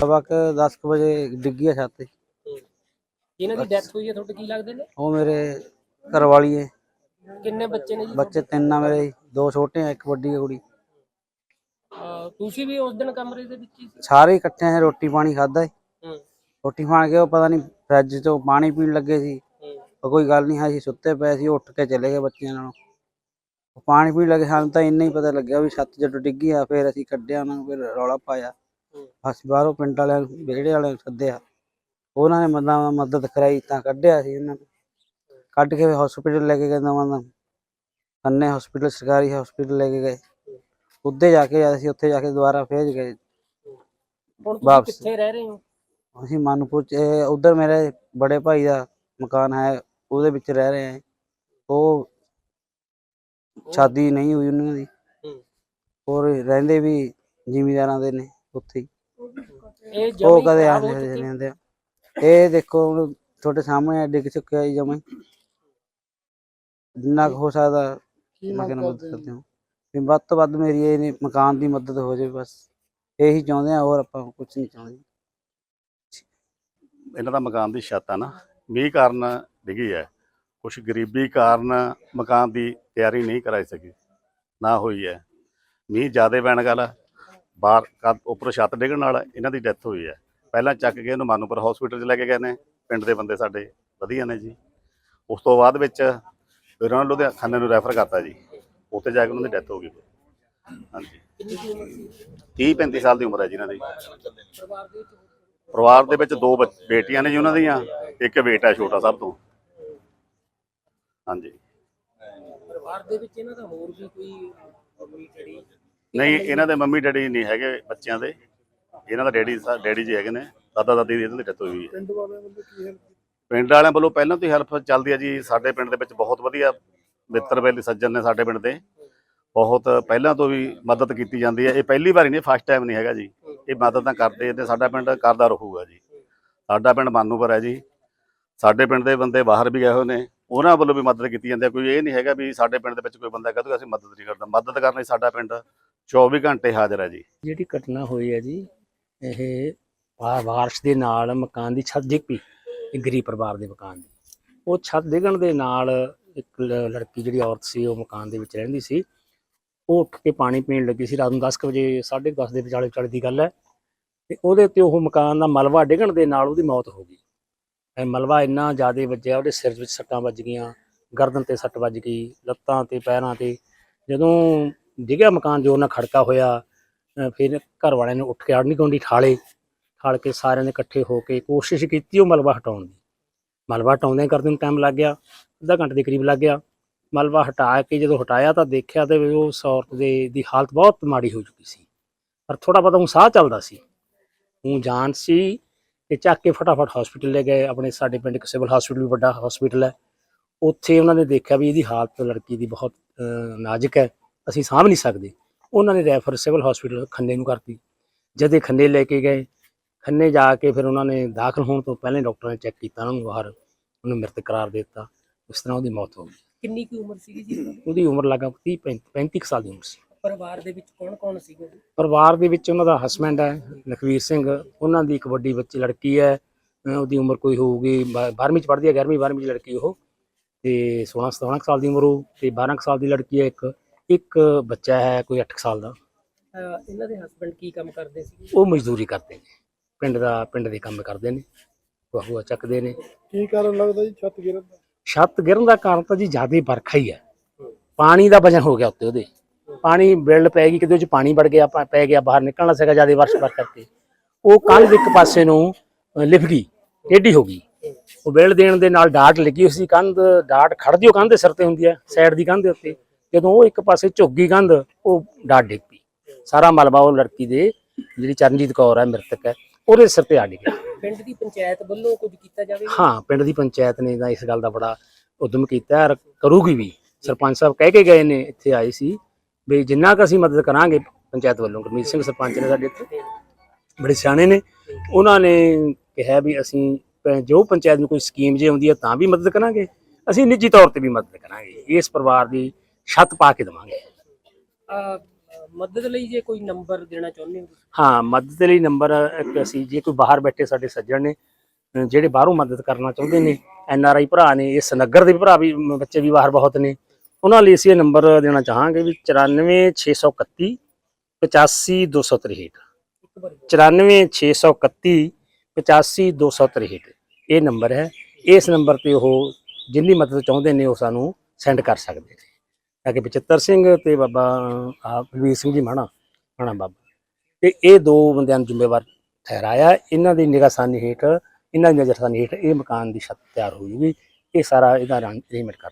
ਸਬਕ 10 ਕੁ ਵਜੇ ਡਿੱਗੀ ਆ ਛੱਤ ਤੇ। ਇਹਨਾਂ ਦੀ ਡੈਥ ਹੋਈ ਹੈ ਤੁਹਾਡੇ ਕੀ ਲੱਗਦੇ ਨੇ? ਉਹ ਮੇਰੇ ਘਰ ਵਾਲੀ ਹੈ ਕਿੰਨੇ ਬੱਚੇ ਨੇ ਜੀ ਬੱਚੇ ਤਿੰਨ ਆ ਮੇਰੇ ਦੋ ਛੋਟੇ ਆ ਇੱਕ ਵੱਡੀ ਆ ਕੁੜੀ। ਅਹ ਤੁਸੀਂ ਵੀ ਉਸ ਦਿਨ ਕਮਰੇ ਦੇ ਵਿੱਚ ਹੀ ਸੀ? ਸਾਰੇ ਇਕੱਠੇ ਆ ਰੋਟੀ ਪਾਣੀ ਖਾਦਾ ਹੂੰ। ਰੋਟੀ ਖਾਣ ਕੇ ਉਹ ਪਤਾ ਨਹੀਂ ਫਰਿੱਜ ਤੋਂ ਪਾਣੀ ਪੀਣ ਲੱਗੇ ਸੀ। ਹੂੰ। ਉਹ ਕੋਈ ਗੱਲ ਨਹੀਂ ਹੈ ਅਸੀਂ ਸੁੱਤੇ ਪਏ ਸੀ ਉੱਠ ਕੇ ਚਲੇ ਗਏ ਬੱਚਿਆਂ ਨਾਲ। ਉਹ ਪਾਣੀ ਪੀਣ ਲੱਗੇ ਸਾਨੂੰ ਤਾਂ ਇੰਨਾ ਹੀ ਪਤਾ ਲੱਗਿਆ ਵੀ ਛੱਤ ਜਦੋਂ ਡਿੱਗੀ ਆ ਫਿਰ ਅਸੀਂ ਕੱਢਿਆ ਉਹਨਾਂ ਨੂੰ ਫਿਰ ਰੌਲਾ ਪਾਇਆ। ਹੂੰ। ਅਸੀਂ ਬਾਹਰੋਂ ਪਿੰਡ ਵਾਲਿਆਂ ਨੂੰ ਵਿਹੜੇ ਵਾਲਿਆਂ ਨੂੰ ਸੱਦਿਆ। ਉਹਨਾਂ ਨੇ ਮਦਦ ਮਦਦ ਕਰਾਈ ਤਾਂ ਕੱਢਿਆ ਸੀ ਉਹਨਾਂ ਨੂੰ। ਕੱਢ ਕੇ ਹਸਪੀਟਲ ਲੈ ਕੇ ਗਏ ਨਵਾਂ ਨਵਾਂ ਅੰਨੇ ਹਸਪੀਟਲ ਸਰਕਾਰੀ ਹਸਪੀਟਲ ਲੈ ਕੇ ਗਏ। ਉੱਧੇ ਜਾ ਕੇ ਅਸੀਂ ਉੱਥੇ ਜਾ ਕੇ ਦੁਬਾਰਾ ਫੇਰ ਗਏ। ਹੁਣ ਤੁਸੀਂ ਵਾਪਸ। ਕਿੱਥੇ ਰਹਿ ਰਹੇ ਹੋ? ਅਸੀਂ ਮਾਨੂਪੁਰ ਚ ਉਧਰ ਮੇਰੇ ਬੜੇ ਭਾਈ ਦਾ ਮਕਾਨ ਹੈ ਉਹਦੇ ਵਿੱਚ ਰਹਿ ਰਹੇ ਹਾਂ। ਉਹ ਸ਼ਾਦੀ ਨਹੀਂ ਹੋਈ ਉਹਨਾਂ ਦੀ। ਹੂੰ। ਔਰ ਰਹਿੰਦੇ ਵੀ ਜ਼ਿਮੀਦਾਰਾਂ ਦੇ ਨੇ। ਉੱਥੇ ਹੀ। ਇਹ ਉਹ ਜਮੀ ਕਦੇ ਖਰਾਬ ਹੋ ਆਉਂਦੇ ਚੁੱਕੇ। ਰਹਿੰਦੇ ਆ। ਇਹ ਦੇਖੋ ਹੁਣ ਤੁਹਾਡੇ ਸਾਹਮਣੇ ਡਿੱਗ ਚੁੱਕਿਆ ਜੀ ਜਮਾਂ। ਹੀ ਜਿੰਨਾ ਕੁ ਹੋ ਸਕਦਾ ਮੈਂ ਕਹਿੰਦਾ ਮਦਦ ਕਰਦੇ ਹਾਂ। ਵੀ ਵੱਧ ਤੋਂ ਵੱਧ ਮੇਰੀ ਇਹ ਨੀ- ਮਕਾਨ ਦੀ ਮਦਦ ਹੋ ਜਾਵੇ ਬਸ। ਇਹੀ ਚਾਹੁੰਦੇ ਆ ਹੋਰ ਆਪਾਂ ਕੁਝ ਨਹੀਂ ਚਾਹੁੰਦੇ। ਇਹਨਾਂ ਦਾ ਮਕਾਨ ਦੀ ਛੱਤ ਆ ਨਾ। ਮੀਂਹ ਕਾਰਨ ਡਿੱਗੀ ਹੈ। ਕੁਛ ਗਰੀਬੀ ਕਾਰਨ ਮਕਾਨ ਦੀ ਤਿਆਰੀ ਨਹੀਂ ਕਰਾਈ ਸਕੀ। ਨਾ ਹੋਈ ਹੈ। ਮੀਂਹ ਜ਼ਿਆਦਾ ਪੈਣ ਕਾਰਨ ਬਾਹਰ ਕਦ ਉੱਪਰ ਛੱਤ ਡਿੱਗਣ ਨਾਲ ਇਹਨਾਂ ਦੀ ਡੈਥ ਹੋਈ ਹੈ। ਪਹਿਲਾਂ ਚੱਕ ਕੇ ਇਹਨੂੰ ਮਾਨੂਪੁਰ ਹਸਪੀਟਲ 'ਚ ਲੈ ਕੇ ਗਏ ਨੇ। ਪਿੰਡ ਦੇ ਬੰਦੇ ਸਾਡੇ ਵਧੀਆ ਨੇ ਜੀ। ਉਸ ਤੋਂ ਬਾਅਦ ਵਿੱਚ ਫਿਰ ਉਹਨਾਂ ਨੂੰ ਲੁਧਿਆਣੇ ਨੂੰ ਰੈਫਰ ਕਰਤਾ ਜੀ। ਉੱਥੇ ਜਾ ਕੇ ਉਹਨਾਂ ਦੀ ਡੈਥ ਹੋ ਗਈ। ਹਾਂਜੀ। ਕਿੰਨੀ ਕੁ 30 35 ਸਾਲ ਦੀ ਉਮਰ ਹੈ ਜੀ ਇਹਨਾਂ ਦੀ। ਪਰਿਵਾਰ ਦੇ ਵਿੱਚ ਦੋ ਬੱਚ- ਬੇਟੀਆਂ ਨੇ ਜੀ ਉਹਨਾਂ ਦੀਆਂ। ਇੱਕ ਬੇਟਾ ਛੋਟਾ ਸਭ ਤੋਂ। ਹਾਂਜੀ। ਪਰਿਵਾਰ ਦੇ ਵਿੱਚ ਇਹਨਾਂ ਦਾ ਹੋਰ ਵੀ ਕੋਈ ਜਿਹੜੀ ਨਹੀਂ ਇਹਨਾਂ ਦੇ ਮੰਮੀ ਡੈਡੀ ਨਹੀਂ ਹੈਗੇ ਬੱਚਿਆਂ ਦੇ। ਇਹਨਾਂ ਦਾ ਡੈਡੀ ਡੈਡੀ ਜੀ ਹੈਗੇ ਨੇ। ਦਾਦਾ ਦਾਦੀ ਦੀ ਇਹਨਾਂ ਦੀ ਡੈਥ ਹੋਈ ਹੈ। ਪਿੰਡ ਵਾਲਿਆਂ ਵੱਲੋਂ ਕੀ ਹੈਲਪ ਪਿੰਡ ਵਾਲਿਆਂ ਵੱਲੋਂ ਪਹਿਲਾਂ ਤੋਂ ਹੀ ਹੈਲਪ ਚੱਲਦੀ ਹੈ ਜੀ। ਸਾਡੇ ਪਿੰਡ ਦੇ ਵਿੱਚ ਬਹੁਤ ਵਧੀਆ ਮਿੱਤਰ ਬੇਲੀ ਸੱਜਣ ਨੇ ਸਾਡੇ ਪਿੰਡ ਦੇ। ਬਹੁਤ ਪਹਿਲਾਂ ਤੋਂ ਵੀ ਮਦਦ ਕੀਤੀ ਜਾਂਦੀ ਹੈ। ਇਹ ਪਹਿਲੀ ਵਾਰੀ ਨਹੀਂ ਫਸਟ ਟਾਈਮ ਨਹੀਂ ਹੈਗਾ ਜੀ। ਇਹ ਮਦਦ ਤਾਂ ਕਰਦੇ ਤੇ ਸਾਡਾ ਪਿੰਡ ਕਰਦਾ ਰਹੂਗਾ ਜੀ। ਸਾਡਾ ਪਿੰਡ ਮਾਨੂਪੁਰ ਹੈ ਜੀ। ਸਾਡੇ ਪਿੰਡ ਦੇ ਬੰਦੇ ਬਾਹਰ ਵੀ ਗਏ ਹੋਏ ਨੇ। ਉਹਨਾਂ ਵੱਲੋਂ ਵੀ ਮਦਦ ਕੀਤੀ ਜਾਂਦੀ ਹੈ। ਕੋਈ ਇਹ ਨਹੀਂ ਹੈਗਾ ਵੀ ਸਾਡੇ ਪਿੰਡ ਦੇ ਵਿੱਚ ਕੋਈ ਬੰਦਾ ਕਹਦੂਗਾ ਅਸੀਂ ਮਦਦ ਨਹੀਂ ਕਰਦਾ। ਮਦਦ ਕਰਨ ਲਈ ਸਾਡਾ ਪਿੰਡ 24 ਘੰਟੇ ਹਾਜ਼ਰ ਹੈ ਜੀ। ਜਿਹੜੀ ਘਟਨਾ ਹੋਈ ਹੈ ਜੀ, ਇਹ ਬਾਰਿਸ਼ ਦੇ ਨਾਲ ਮਕਾਨ ਦੀ ਛੱਤ ਡਿੱਗ ਪਈ, ਇੱਕ ਗਰੀਬ ਪਰਿਵਾਰ ਦੇ ਮਕਾਨ ਦੀ। ਉਹ ਛੱਤ ਡਿੱਗਣ ਦੇ ਨਾਲ ਇੱਕ ਲ- ਲੜਕੀ ਜਿਹੜੀ ਔਰਤ ਸੀ, ਉਹ ਮਕਾਨ ਦੇ ਵਿੱਚ ਰਹਿੰਦੀ ਸੀ। ਉਹ ਉੱਠ ਕੇ ਪਾਣੀ ਪੀਣ ਲੱਗੀ ਸੀ ਰਾਤ ਨੂੰ 10 ਕੁ ਵਜੇ 10:30 ਦੇ ਵਿਚਾਲੇ ਵਿਚਾਲੇ ਦੀ ਗੱਲ ਹੈ। ਤੇ ਉਹਦੇ ਤੇ ਉਹ ਮਕਾਨ ਦਾ ਮਲਬਾ ਡਿੱਗਣ ਦੇ ਨਾਲ ਉਹਦੀ ਮੌਤ ਹੋ ਗਈ। ਇਹ ਮਲਬਾ ਇੰਨਾ ਜ਼ਿਆਦਾ ਵੱਜਿਆ, ਉਹਦੇ ਸਿਰ ਵਿੱਚ ਸੱਟਾਂ ਵੱਜ ਗਈਆਂ, ਗਰਦਨ ਤੇ ਸੱਟ ਵੱਜ ਗਈ, ਲੱਤਾਂ ਤੇ, ਪੈਰਾਂ ਤੇ। ਜਦੋਂ ਡਿੱਗਿਆ ਮਕਾਨ ਜੋਰ ਨਾਲ ਖੜਕਾ ਹੋਇਆ ਫਿਰ ਘਰ ਵਾਲਿਆਂ ਨੇ ਉੱਠ ਕੇ ਆੜਨੀ ਗੁਆਂਢੀ ਠਾਲੇ, ਠਾਲ ਕੇ ਸਾਰਿਆਂ ਨੇ ਇਕੱਠੇ ਹੋ ਕੇ ਕੋਸ਼ਿਸ਼ ਕੀਤੀ ਉਹ ਮਲਬਾ ਹਟਾਉਣ ਦੀ। ਮਲਬਾ ਹਟਾਉਂਦੇ ਕਰਦੇ ਨੂੰ ਟਾਈਮ ਲੱਗ ਗਿਆ, ਅੱਧਾ ਘੰਟੇ ਦੇ ਕਰੀਬ ਲੱਗ ਗਿਆ। ਮਲਬਾ ਹਟਾ ਕੇ ਜਦੋਂ ਹਟਾਇਆ ਤਾਂ ਦੇਖਿਆ ਤੇ ਵੀ ਉਸ ਔਰਤ ਦੇ, ਦੀ ਹਾਲਤ ਬਹੁਤ ਮਾੜੀ ਹੋ ਚੁੱਕੀ ਸੀ। ਪਰ ਥੋੜਾ ਬਹੁਤਾ ਉਹ ਸਾਹ ਚੱਲਦਾ ਸੀ। ਉਹ ਜਾਨ ਸੀ ਤੇ ਚੱਕ ਕੇ ਫਟਾਫਟ ਹਸਪੀਟਲ ਲੈ ਗਏ। ਆਪਣੇ ਸਾਡੇ ਪਿੰਡ ਇੱਕ ਸਿਵਲ ਹਸਪੀਟਲ ਵੀ ਵੱਡਾ ਹਸਪੀਟਲ ਹੈ। ਉੱਥੇ ਉਹਨਾਂ ਨੇ ਦੇਖਿਆ ਵੀ ਇਹਦੀ ਹਾਲਤ ਲੜਕੀ ਦੀ ਬਹੁਤ ਨਾਜ਼ੁਕ ਹੈ। ਅਸੀਂ ਸਾਂਭ ਨਹੀਂ ਸਕਦੇ। ਉਹਨਾਂ ਨੇ ਰੈਫਰ ਸਿਵਲ ਹਸਪੀਟਲ ਖੰਨੇ ਨੂੰ ਕਰਤੀ। ਜਦ ਇਹ ਖੰਨੇ ਲੈ ਕੇ ਗਏ ਖੰਨੇ ਜਾ ਕੇ ਫਿਰ ਉਹਨਾਂ ਨੇ ਦਾਖਲ ਹੋਣ ਤੋਂ ਪਹਿਲਾਂ ਡਾਕਟਰਾਂ ਨੇ ਚੈੱਕ ਕੀਤਾ ਉਹਨਾਂ ਨੂੰ ਬਾਹਰ ਉਹਨੂੰ ਮ੍ਰਿਤਕ ਕਰਾਰ ਦੇ ਦਿੱਤਾ। ਉਸ ਤਰ੍ਹਾਂ ਉਹਦੀ ਮੌਤ ਹੋ ਗਈ। ਕਿੰਨੀ ਕੁ ਉਮਰ ਸੀਗੀ ਜੀ? ਉਹਦੀ ਉਮਰ ਲਗਾ 30 35 ਕੁ ਸਾਲ ਦੀ ਉਮਰ ਸੀ। ਪਰਿਵਾਰ ਦੇ ਵਿੱਚ ਕੌਣ ਕੌਣ ਸੀਗੇ ਜੀ? ਪਰਿਵਾਰ ਦੇ ਵਿੱਚ ਉਹਨਾਂ ਦਾ ਹਸਬੈਂਡ ਹੈ ਲਖਵੀਰ ਸਿੰਘ। ਉਹਨਾਂ ਦੀ ਇੱਕ ਵੱਡੀ ਬੱਚੀ ਲੜਕੀ ਹੈ। ਉਹਦੀ ਉਮਰ ਕੋਈ ਹੋਊਗੀ 12ਵੀਂ ਚ ਪੜ੍ਹਦੀ ਹੈ 11ਵੀਂ 12ਵੀਂ ਚ ਲੜਕੀ ਉਹ। ਤੇ 16 17 ਕੁ ਸਾਲ ਦੀ ਉਮਰ ਉਹ ਤੇ 12 ਕੁ ਸਾਲ ਦੀ ਲੜਕੀ ਹੈ ਇੱਕ। ਇੱਕ ਬੱਚਾ ਹੈ ਕੋਈ 8 ਸਾਲ ਦਾ। ਅਹ ਇਹਨਾਂ ਦੇ ਹਸਬੰਡ ਕੀ ਕੰਮ ਕਰਦੇ ਸੀ? ਉਹ ਮਜ਼ਦੂਰੀ ਕਰਦੇ ਨੇ। ਪਿੰਡ ਦਾ ਪਿੰਡ ਦੇ ਕੰਮ ਕਰਦੇ ਨੇ। ਬਹੂਆ ਚੱਕਦੇ ਨੇ। ਕੀ ਕਾਰਨ ਲੱਗਦਾ ਜੀ ਛੱਤ ਗਿਰਨ ਦਾ? ਛੱਤ ਗਿਰਨ ਦਾ ਕਾਰਨ ਤਾਂ ਜੀ ਜ਼ਿਆਦਾ ਵਰਖਾ ਹੀ ਹੈ। ਪਾਣੀ ਦਾ ਵਜਨ ਹੋ ਗਿਆ ਉੱਤੇ ਉਹਦੇ। ਪਾਣੀ ਬਿਲਡ ਪੈ ਗਈ ਕਿਤੇ ਉਹ ਚ ਪਾਣੀ ਵੜ ਗਿਆ ਪਾ- ਪੈ ਗਿਆ ਬਾਹਰ ਨਿਕਲਣਾ ਸੀਗਾ ਜ਼ਿਆਦਾ ਵਰਸ਼ ਵਰ ਕਰਕੇ। ਉਹ ਕੰਧ ਇੱਕ ਪਾਸੇ ਨੂੰ ਅਹ, ਲਿਫ ਗਈ ਟੇਢੀ ਹੋ ਗਈ। ਉਹ ਬਿਲਡ ਦੇਣ ਦੇ ਨਾਲ ਡਾਟ ਲੱਗੀ ਹੋਈ ਸੀ ਕੰਧ ਡਾਟ ਖੜਦੀ ਉਹ ਕੰਧ ਦੇ ਸਿਰ ਤੇ ਹੁੰਦੀ ਹੈ ਸਾਈਡ ਦੀ ਕੰਧ ਦੇ ਉੱਤੇ। ਜਦੋਂ ਉਹ ਇੱਕ ਪਾਸੇ ਝੁੱਕ ਗਈ ਕੰਧ ਉਹ ਡਾਟ ਡਿੱਗ ਪਈ। ਸਾਰਾ ਮਲਬਾ ਉਹ ਲੜਕੀ ਦੇ ਜਿਹੜੀ ਚਰਨਜੀਤ ਕੌਰ ਹੈ ਮ੍ਰਿਤਕ ਹੈ ਉਹਦੇ ਸਿਰ ਤੇ ਆ ਡਿੱਗਿਆ ਪਿੰਡ ਦੀ ਪੰਚਾਇਤ ਵੱਲੋਂ ਕੁਝ ਕੀਤਾ ਜਾਵੇ ਹਾਂ ਪਿੰਡ ਦੀ ਪੰਚਾਇਤ ਨੇ ਤਾਂ ਇਸ ਗੱਲ ਦਾ ਬੜਾ ਉਦਮ ਕੀਤਾ ਹੈ ਔਰ ਕਰੂਗੀ ਵੀ। ਸਰਪੰਚ ਸਾਹਿਬ ਕਹਿ ਕੇ ਗਏ ਨੇ ਇੱਥੇ ਆਏ ਸੀ ਵੀ ਜਿੰਨਾ ਕੁ ਅਸੀਂ ਮਦਦ ਕਰਾਂਗੇ ਪੰਚਾਇਤ ਵੱਲੋਂ। ਗੁਰਮੀਤ ਸਿੰਘ ਸਰਪੰਚ ਨੇ ਸਾਡੇ ਇੱਥੇ ਬੜੇ ਸਿਆਣੇ ਨੇ। ਉਹਨਾਂ ਨੇ ਕਿਹਾ ਵੀ ਅਸੀਂ ਜੋ ਪੰਚਾਇਤ ਨੂੰ ਕੋਈ ਸਕੀਮ ਜੇ ਆਉਂਦੀ ਹੈ ਤਾਂ ਵੀ ਮਦਦ ਕਰਾਂਗੇ। ਅਸੀਂ ਨਿੱਜੀ ਤੌਰ ਤੇ ਵੀ ਮਦਦ ਕਰਾਂਗੇ। ਇਸ ਪਰਿਵਾਰ ਦੀ ਛੱਤ ਪਾ ਕੇ ਦੇਵਾਂਗੇ। ਅਹ ਮਦਦ ਲਈ ਜੇ ਕੋਈ ਨੰਬਰ ਦੇਣਾ ਚਾਹੁੰਦੇ ਹੋ ਹਾਂ ਮਦਦ ਲਈ ਨੰਬਰ ਇੱਕ ਅਸੀਂ ਜੇ ਕੋਈ ਬਾਹਰ ਬੈਠੇ ਸਾਡੇ ਸੱਜਣ ਨੇ ਅਹ ਜਿਹੜੇ ਬਾਹਰੋਂ ਮਦਦ ਕਰਨਾ ਚਾਹੁੰਦੇ ਨੇ ਐਨ ਆਰ ਆਈ ਭਰਾ ਨੇ ਇਸ ਨਗਰ ਦੇ ਭਰਾ ਵੀ ਮ- ਬੱਚੇ ਵੀ ਬਾਹਰ ਬਹੁਤ ਨੇ ਉਹਨਾਂ ਲਈ ਅਸੀਂ ਇਹ ਨੰਬਰ ਦੇਣਾ ਚਾਹਾਂਗੇ ਵੀ 94631 85263 ਇੱਕ ਵਾਰੀ 94631 85263 ਇਹ ਨੰਬਰ ਹੈ। ਇਸ ਨੰਬਰ ਤੇ ਉਹ ਜਿੰਨੀ ਮਦਦ ਚਾਹੁੰਦੇ ਨੇ ਉਹ ਸਾਨੂੰ ਸੈਂਡ ਕਰ ਸਕਦੇ ਨੇ। ਤਾਂ ਕਿ ਬਚਿੱਤਰ ਸਿੰਘ ਤੇ ਬਾਬਾ ਆਹ ਬਲਵੀਰ ਸਿੰਘ ਜੀ ਮਾਣਾ ਮਾਣਾ ਬਾਬਾ। ਤੇ ਇਹ ਦੋ ਬੰਦਿਆਂ ਨੂੰ ਜ਼ਿੰਮੇਵਾਰ ਠਹਿਰਾਇਆ। ਇਹਨਾਂ ਦੀ ਨਿਗਾਹਸਾਨੀ ਹੇਠ, ਇਹਨਾਂ ਦੀ ਨਜ਼ਰਸਾਨੀ ਹੇਠ ਇਹ ਮਕਾਨ ਦੀ ਛੱਤ ਤਿਆਰ ਹੋ ਜੂਗੀ। ਇਹ ਸਾਰਾ ਇਹਦਾ ਅਰੇਂਜਮੈਂਟ ਕਰ